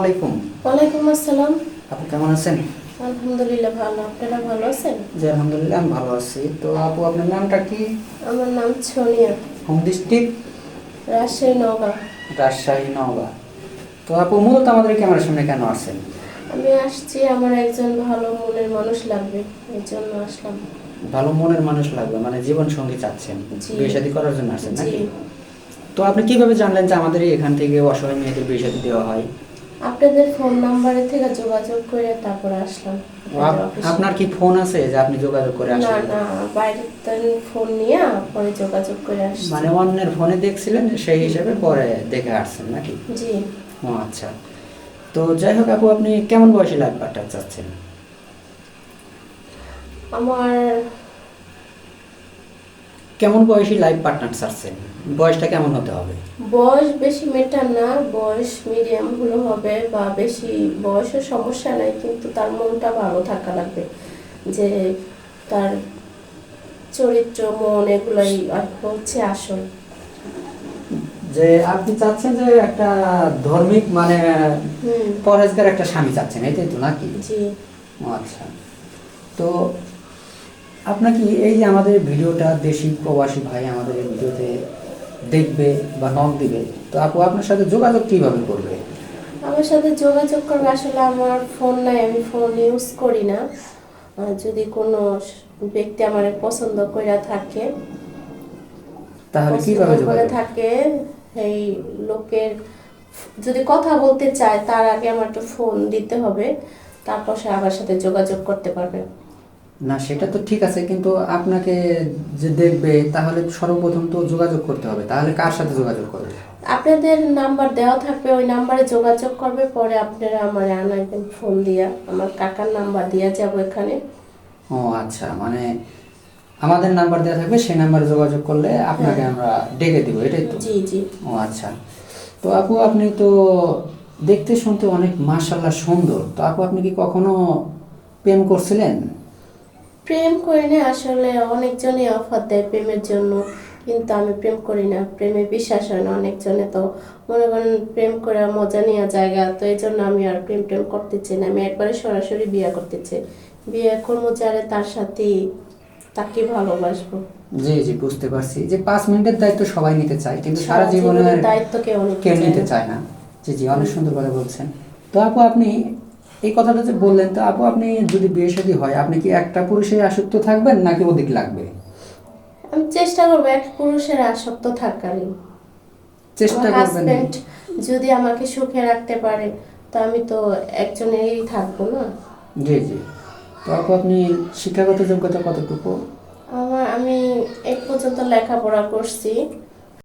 আলাইকুম। ওয়ালাইকুম আসসালাম। আপু কেমন আছেন? আলহামদুলিল্লাহ ভালো। আপনারা ভালো আছেন? জি আলহামদুলিল্লাহ আমি ভালো আছি। তো আপু আপনার নামটা কি? আমার নাম সোনিয়া। Home district? রাজশাহী নওগাঁ। রাজশাহী নওগাঁ। তো আপু মূলত আমাদের ক্যামেরার সামনে কেন আসছেন? আমি আসছি আমার একজন ভালো মনের মানুষ লাগবে। এর জন্য আসলাম। ভালো মনের মানুষ লাগবে মানে জীবন সঙ্গী চাচ্ছেন। বিয়ে শাদী করার জন্য আসছেন জি। নাকি তো আপনি কীভাবে জানলেন যে আমাদের এখান থেকে অসহায় মেয়েদের বিয়ে শাদী দেওয়া হয়? আপনাদের ফোন নাম্বারে থেকে যোগাযোগ করে তারপর আসলাম। আপনার কি ফোন আছে যে আপনি যোগাযোগ করে আসলেন? না না বাইরে ফোন নিয়ে পরে যোগাযোগ করে আসছি। মানে অন্যের ফোনে দেখছিলেন সেই হিসেবে পরে দেখে আসছেন নাকি? জি। ও আচ্ছা। তো যাই হোক আপু আপনি কেমন বয়সী লাইফ পার্টনার চাচ্ছেন? আমার কেমন বয়সী লাইফ পার্টনার চাচ্ছেন বয়সটা কেমন হতে হবে? বয়স বেশি মেটার না বয়স মিডিয়াম হলো হবে বা বেশি বয়সের সমস্যা নাই কিন্তু তার মনটা ভালো থাকা লাগবে। যে তার চরিত্র মন এগুলাই হচ্ছে আসল। যে আপনি চাচ্ছেন যে একটা ধর্মিক মানে পরেজগার একটা স্বামী চাচ্ছেন এটাই তো নাকি? জি। আচ্ছা। তো আপনার কি এই যে আমাদের ভিডিওটা দেশি প্রবাসী ভাই আমাদের এই ভিডিওতে দেখবে বা নক দিবে তো আপু আপনার সাথে যোগাযোগ কীভাবে করবে? আমার সাথে যোগাযোগ করবে আসলে আমার ফোন নাই আমি ফোন ইউজ করি না। যদি কোনো ব্যক্তি আমার পছন্দ করে থাকে তাহলে কীভাবে যোগাযোগ? থাকে এই লোকের যদি কথা বলতে চায় তার আগে আমার একটু ফোন দিতে হবে তারপর সে আমার সাথে যোগাযোগ করতে পারবে। না সেটা তো ঠিক আছে কিন্তু আপনাকে যে দেখবে তাহলে সর্বপ্রথম তো যোগাযোগ করতে হবে। তাহলে কার সাথে যোগাযোগ করবে? আপনাদের নাম্বার দেওয়া থাকবে ওই নাম্বারে যোগাযোগ করবে পরে আপনারা আমার আনাইবেন ফোন দিয়া আমার কাকার নাম্বার দিয়া যাব এখানে। ও আচ্ছা মানে আমাদের নাম্বার দেওয়া থাকবে সেই নাম্বারে যোগাযোগ করলে আপনাকে হ্যাঁ। আমরা ডেকে দিব এটাই তো। জি জি। ও আচ্ছা। তো আপু আপনি তো দেখতে শুনতে অনেক মার্শাল্লাহ সুন্দর। তো আপু আপনি কি কখনো প্রেম করছিলেন? প্রেম করি না আসলে অনেকজনই অফার দেয় প্রেমের জন্য কিন্তু আমি প্রেম করি না প্রেমে বিশ্বাস হয় না অনেকজনে তো। মনে করেন প্রেম করে মজা নেওয়া জায়গা তো এই জন্য আমি আর প্রেম প্রেম করতে চাই না আমি একবারে সরাসরি বিয়ে করতে চাই বিয়ে করব যারে তার সাথে তাকে ভালোবাসবো। জি জি বুঝতে পারছি। যে পাঁচ মিনিটের দায়িত্ব সবাই নিতে চায় কিন্তু সারা জীবনের দায়িত্ব কেউ নিতে। চায় না। জি জি অনেক সুন্দর কথা বলছেন। তো আপু আপনি এই কথাটা যে বললেন তো আপু আপনি যদি বিয়ে শাদী হয় আপনি কি একটা পুরুষে আসক্ত থাকবেন নাকি অধিক লাগবে? আমি চেষ্টা করব এক পুরুষের আসক্ত থাকারই। চেষ্টা করবেন যদি আমাকে সুখে রাখতে পারে তো আমি তো একজনেরই থাকব না। জি জি। তো আপু আপনি শিক্ষাগত যোগ্যতা কতটুকু? আমার আমি এক পর্যন্ত লেখাপড়া করছি।